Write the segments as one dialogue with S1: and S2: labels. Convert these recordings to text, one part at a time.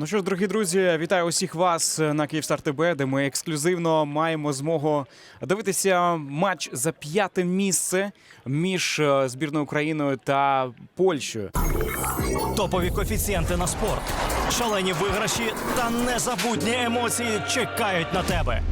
S1: Ну що ж, дорогі друзі, вітаю усіх вас на Київстар ТБ, де ми ексклюзивно маємо змогу дивитися матч за п'яте місце між е, збірною Україною та Польщею.
S2: Топові коефіцієнти на спорт, шалені виграші та незабутні емоції чекають на тебе.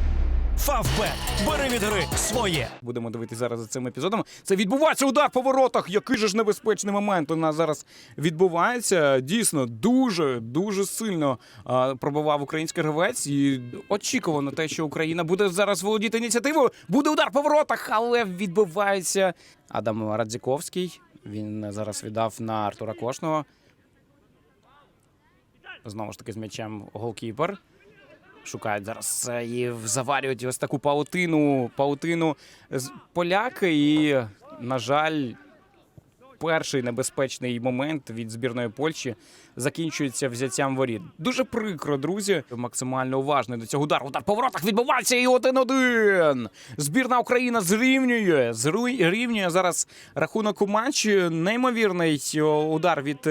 S2: Фавбет. Бери від гри своє.
S1: Будемо дивитися зараз за цим епізодом. Це відбувається удар по воротах. Який же ж небезпечний момент у нас зараз відбувається. Дійсно, дуже дуже сильно а, пробивав український гравець. І очікувано те, що Україна буде зараз володіти ініціативою. Буде удар по воротах, але відбивається Адам Радзіковський. Він зараз віддав на Артура Кошного. Знову ж таки з м'ячем голкіпер. Шукають зараз е, і заварюють ось таку паутину, паутину з поляки. І, на жаль, перший небезпечний момент від збірної Польщі закінчується взяттям воріт. Дуже прикро, друзі. Максимально уважний до цього удару. Удар по воротах відбувається і 1-1. Збірна Україна зрівнює. Зрівнює зараз рахунок у матчі. Неймовірний о, удар від.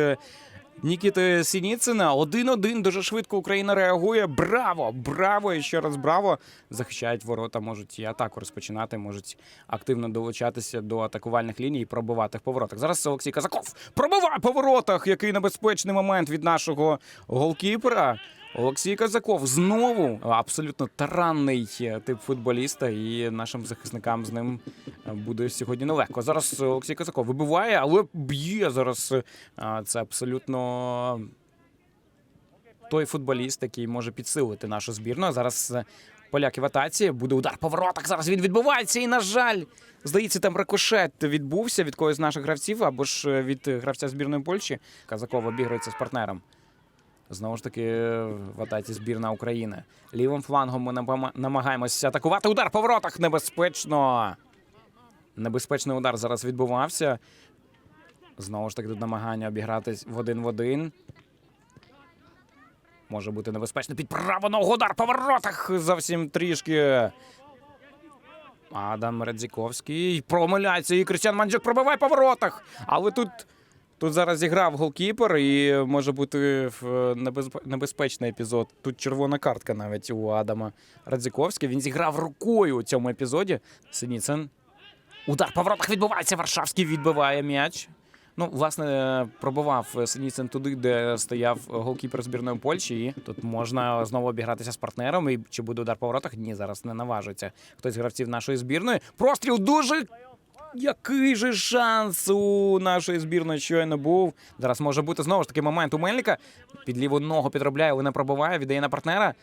S1: Нікіти Сініцина 1-1. Дуже швидко Україна реагує. Браво! Браво! І ще раз браво! Захищають ворота, можуть і атаку розпочинати, можуть активно долучатися до атакувальних ліній і пробивати в поворотах. Зараз Олексій Казаков пробиває по воротах. Який небезпечний момент від нашого голкіпера. Олексій Казаков знову абсолютно таранний е, тип футболіста, і нашим захисникам з ним е, буде сьогодні нелегко. Зараз Олексій Казаков вибиває, але б'є зараз. е, Це абсолютно той футболіст, який може підсилити нашу збірну. Зараз поляки в атаці. Буде удар по воротах. Зараз він відбувається. І, на жаль, здається, там рикошет відбувся від когось з наших гравців або ж від гравця збірної Польщі. Казаков обігрується з партнером. Знову ж таки, в атаці збірна України. Лівим флангом ми намагаємося атакувати. Удар по воротах небезпечно. Небезпечний удар зараз відбувався. Знову ж таки, тут намагання обігратись в один в один. Може бути небезпечно. Під право ногу удар по воротах. Зовсім трішки. Адам Радзіковський промиляється. І Крістіан Манджук пробиває по воротах. Але тут, тут зараз зіграв голкіпер, і може бути небезпечний епізод. Тут червона картка навіть у Адама Радзіковського. Він зіграв рукою у цьому епізоді. Синіцин. Удар по воротах відбувається. Варшавський відбиває м'яч. Ну, власне, пробував Синіцин туди, де стояв голкіпер збірної Польщі. І тут можна знову обігратися з партнером. І чи буде удар по воротах? Ні, зараз не наважується. Хтось з гравців нашої збірної. Простріл дуже. Який же шанс у нашої збірної щойно був. Зараз може бути знову ж таки момент у Мельника. Під ліву ногу підробляє, але не пробиває, віддає на партнера.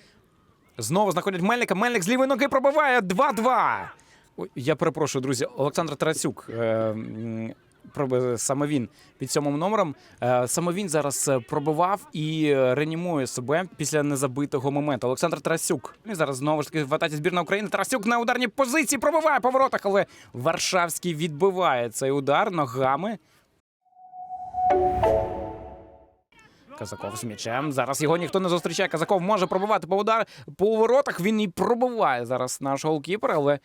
S1: Знову знаходять Мельника. Мельник з лівої ноги пробиває 2-2. Я перепрошую, друзі. Олександр Тарасюк. е, Саме він під сьомим номером. Е, Саме він зараз е, пробивав і е, реанімує себе після незабитого моменту. Олександр Тарасюк. І зараз знову ж таки в атаці збірна України. Тарасюк на ударній позиції пробиває по воротах, але Варшавський відбиває цей удар ногами. Казаков з м'ячем. Зараз його ніхто не зустрічає. Казаков може пробивати по удар по воротах. Він і пробиває зараз наш голкіпер, але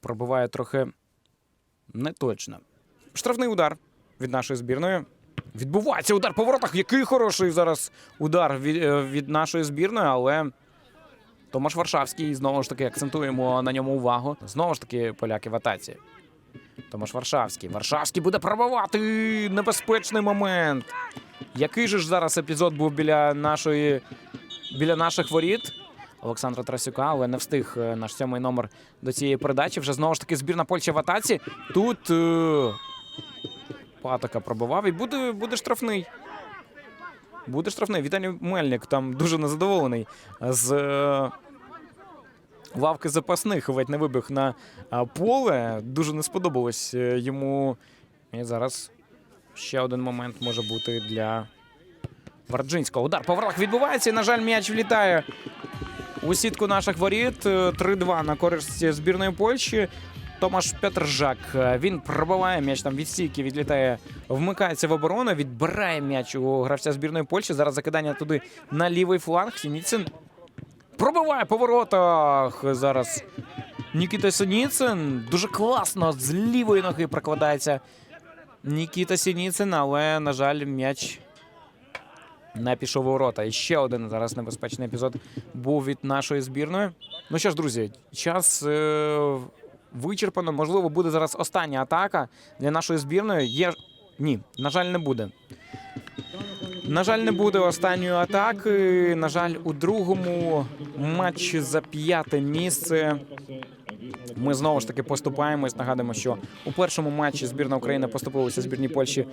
S1: пробиває трохи неточно. Штрафний удар від нашої збірної. Відбувається удар по воротах. Який хороший зараз удар від, е, від нашої збірної, але Томаш Варшавський знову ж таки акцентуємо на ньому увагу. Знову ж таки, поляки в атаці. Томаш Варшавський. Варшавський буде пробивати. Небезпечний момент. Який же ж зараз епізод був біля нашої біля наших воріт? Олександра Трасюка, але не встиг е, наш сьомий номер до цієї передачі. Вже знову ж таки збірна Польщі в атаці. Тут е, Патока пробивав і буде, буде штрафний. Буде штрафний. Віталій Мельник там дуже незадоволений з е, лавки запасних. Ледь не вибіг на е, поле. Дуже не сподобалось е, йому. І зараз ще один момент може бути для Варджинського. Удар по воротах відбувається. І, на жаль, м'яч влітає у сітку наших воріт. Е, 3-2 на користь збірної Польщі. Томаш Петржак. Він пробиває м'яч там від стійки, відлітає, вмикається в оборону, відбирає м'яч у гравця збірної Польщі. Зараз закидання туди на лівий фланг. Сініцин пробиває по воротах. Зараз Нікіта Синіцин дуже класно з лівої ноги прокладається Нікіта Сініцин, але, на жаль, м'яч не пішов у ворота. І ще один зараз небезпечний епізод був від нашої збірної. Ну що ж, друзі, час е, вичерпано. Можливо, буде зараз остання атака для нашої збірної. Є ні, на жаль, не буде. На жаль, не буде останньої атаки. На жаль, у другому матчі за п'яте місце ми знову ж таки поступаємось. Нагадуємо, що у першому матчі збірна України поступилася збірній Польщі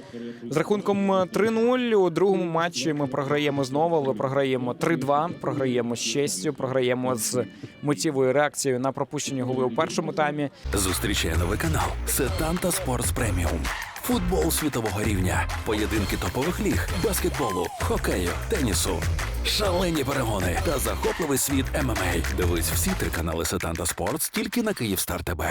S1: з рахунком 3-0. У другому матчі ми програємо знову, але програємо 3-2, програємо з честю, програємо з миттєвою реакцією на пропущені голи у першому таймі.
S3: Зустрічає новий канал Сетанта Спортс Преміум. Футбол світового рівня, поєдинки топових ліг, баскетболу, хокею, тенісу, шалені перегони та захопливий світ ММА. Дивись всі три канали Сетанта Спортс тільки на Київстар ТБ.